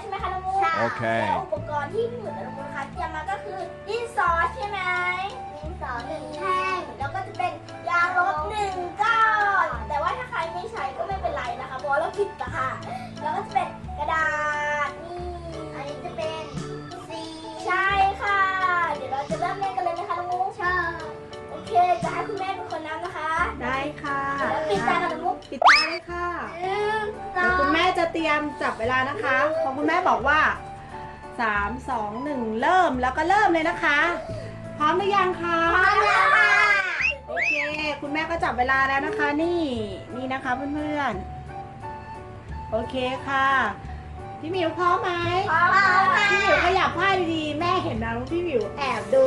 ใช่ไหมคะน้องมูโอุปกรณ์ที่พี่หมุนและน้องมูนะคะเตรียมมาก็คือดินสอใช่ไหมดินสอหนึ่งแท่งแล้วก็จะเป็นยาลบหนึ่งก้อนแต่ว่าถ้าใครไม่ใช้ก็ไม่เป็นไรนะคะเพราะเราผิดอะค่ะ แล้วก็จะเป็นกระดาษนี่อันนี้จะเป็นสีใช่ค่ะ เดี๋ยวเราจะเริ่มเล่นกันเลยไหมคะน้องมูใช่โอเคจะให้คุณแม่เป็นคนนับนะคะ ได้ค่ะแล้วปิดตากับน้องมูปิดตาเลยค่ะ จะเตรียมจับเวลานะคะพอคุณแม่บอกว่าสามสองหนึ่งเริ่มแล้วก็เริ่มเลยนะคะ พร้อมหรือยังคะโอเค คุณแม่ก็จับเวลาแล้วนะคะ นี่นี่นะคะเพื่อนๆโอเคค่ะพี่หมิวพร้อมไหมพี่หมิวขยับผ้าดีๆ แม่เห็นนะว่าพี่หมิวแอบดู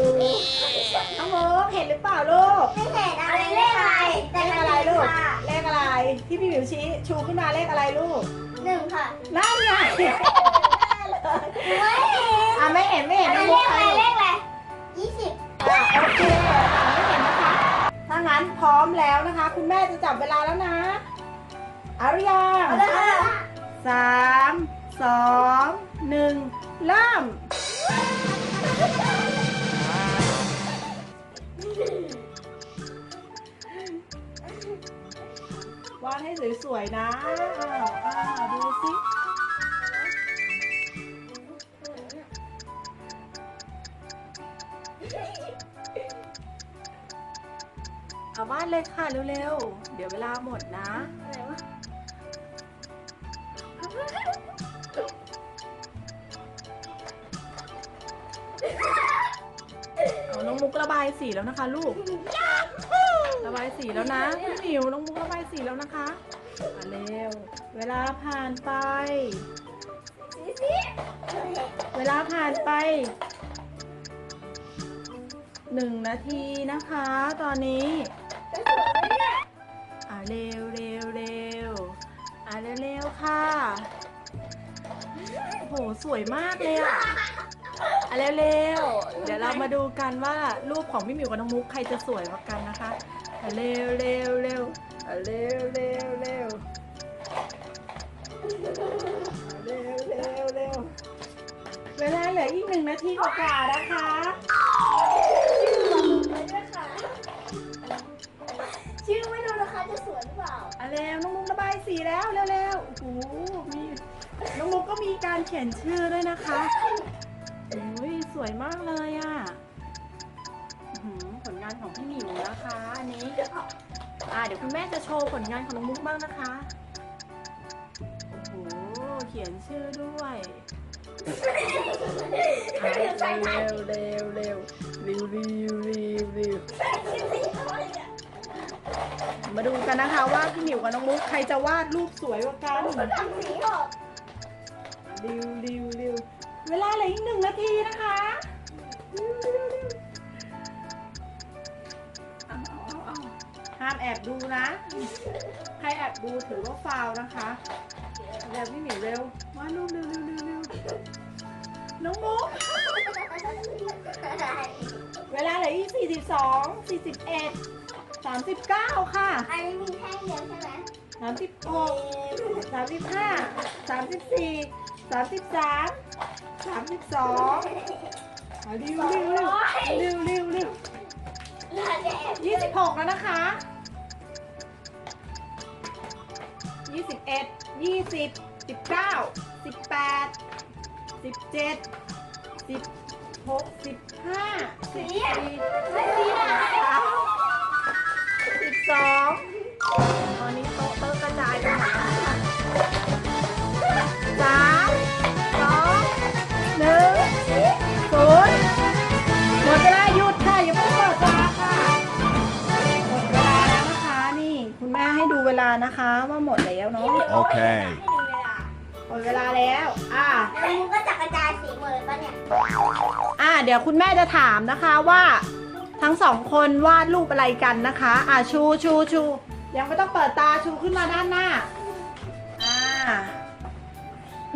น้องโมกเห็นหรือเปล่าลูกเลขอะไรลูกเลขอะไร ที่พี่หมิวชี้ชูขึ้นมาเลขอะไรลูกหนึ่งค่ะนั่นไงไม่เห็นอะไม่เห็นไม่เห็นเลน้องขโมกอะไรใครเลขอะไรยี่สิบอะโอเคอะไม่เห็นนะคะถ้างั้นพร้อมแล้วนะคะ คุณแม่จะจับเวลาแล้วนะเอาหรือยังสามสองหนึ่งเริ่มาดให้สวยๆนะอ้าวอ้าวดูสิเอาวาดเลยค่ะเร็วๆ เดี๋ยวเวลาหมดนะ อะไรวะเอาน้องมุกระบายสีแล้วนะคะลูก ระบายสีแล้วนะพี่หมิวน้องมุกระบายสีแล้วนะคะมาเร็ว เวลาผ่านไป เวลาผ่านไปหนึ่งนาทีนะคะ ตอนนี้อ่าเร็วเร็วเร็วอ่าเร็วเร็วค่ะโอ้โหสวยมากเลยอะ อะเร็วๆ เดี๋ยวเรามาดูกันว่ารูปของพี่หมิวกับน้องมุกใครจะสวยกว่ากันนะคะอะเร็วเร็วเร็วอะเร็วเร็วเร็วอะเร็วเร็วเร็วเวลาเหลืออีกหนึ่งนาทีกว่าๆนะคะชื่อไม่รู้นะคะจะสวยหรือเปล่าอะเร็วน้องมุกระบายสีแล้วเร็วๆโอ้โหมีน้องมุกก็มีการเขียนชื่อด้วยนะคะโอ้ยส วยมากเลยอะ่ะผลงานของพี่หมิวนะคะอันนี้อ่าเดี๋ยวคุณแม่จะโชว์ผลงานของน้องมุกบ้างนะคะโอ้โหเขียนชื่อด้วยเร็วเร็วเร็วเร็วเร็วเร็วิวมาดูกันนะคะว่าพี่หมิวกับน้องมุกใครจะวาดรูปสวยกว่ากันรีดิวดิวดิว เวลาเหลืออีกหนึ่งนาทีนะคะริวริวริวเอาเอาเอาเอาห้ามแอบดูนะ ใครแอบดูถือว่าฟาวล์นะคะเร็วพี่หมิวเร็ววาดรูปเร็วเร็วเร็วเร็วน้องมุกเวลาเหลืออีกสี่สิบสองสี่สิบเอ็ดสามสิบเก้าค่ะอันนี้มีแท่งเดียวใช่ไหมสามสิบหกสามสิบห้าสามสิบสี่ สามสิบสามสามสิบสองเร็วเร็วเร็วเร็วเร็วเร็วเราจะแอบยี่สิบหกแล้วนะคะยี่สิบเอ็ดยี่สิบสิบเก้าสิบแปดสิบเจ็ดสิบหกสิบห้าสิบสี่ นะคะว่าหมดแล้วเนาะ Okay. หมดเวลาแล้ว อ่าแล้วมันก็จะกระจายสีหมดเลยปะเนี่ย อ่าเดี๋ยวคุณแม่จะถามนะคะว่า ทั้งสองคนวาดรูปอะไรกันนะคะ อ่าชูชูชูยังไม่ต้องเปิดตาชูขึ้นมาด้านหน้า อ่า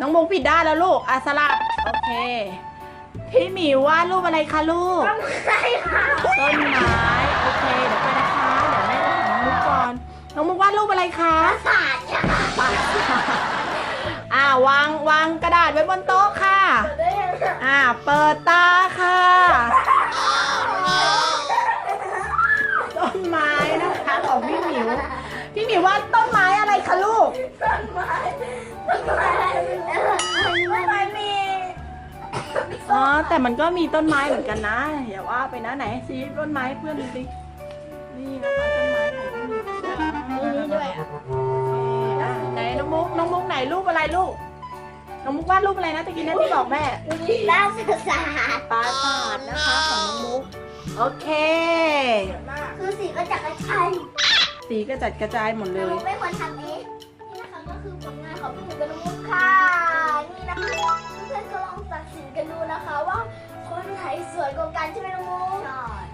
น้องมงปิดได้แล้วลูก อะสลับ โอเค พี่หมิววาดรูปอะไรคะลูก ต้องใช่ค่ะต้นไม้ โอเค เดี๋ยวไปนะคะ รูปอะไรคะศาสตร์ค่ะอ่าวางวางกระดาษไว้บนโต๊ะค่ะ อ่าเปิดตาค่ะ ต้นไม้นะคะของพี่หมิว พี่หมิวว่าต้นไม้อะไรคะลูก ต้นไม้ต้นไม้ต้นไม้มีอ๋อแต่มันก็มีต้นไม้เหมือนกันนะอย่าว่าไปนะไหนชี้ต้นไม้ให้เพื่อนดูสินี่นะคะต้นไม้ของพี่หมิวนี่ด้วยอะอะไหนน้องมุกน้องมุกไหนรูปอะไรลูก น้องมุกวาดรูปอะไรนะตะกี้นะที่บอกแม่บ้านศึกษาปราสาทนะคะของน้องมุก โอเค คือสีก็จากกระชัยสีกระจัดกระจายหมดเลน้องย มุกไม่ควรทำเองนี่นะคะก็คือผลงานของพี่หมูกับน้องมุกค่ะนี่นะคะเพื่อนๆก็ลองตัดสินกันดูนะคะ ว่าคนไหนสวยกว่ากันใช่ไหมน้องมุก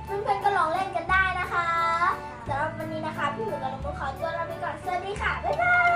เพื่อนๆก็ลองเล่นกันได้นะคะ สำหรับวันนี้นะคะ พี่หมูกับลุงมุกขอตัวลาไปก่อน สวัสดีค่ะ บ๊ายบาย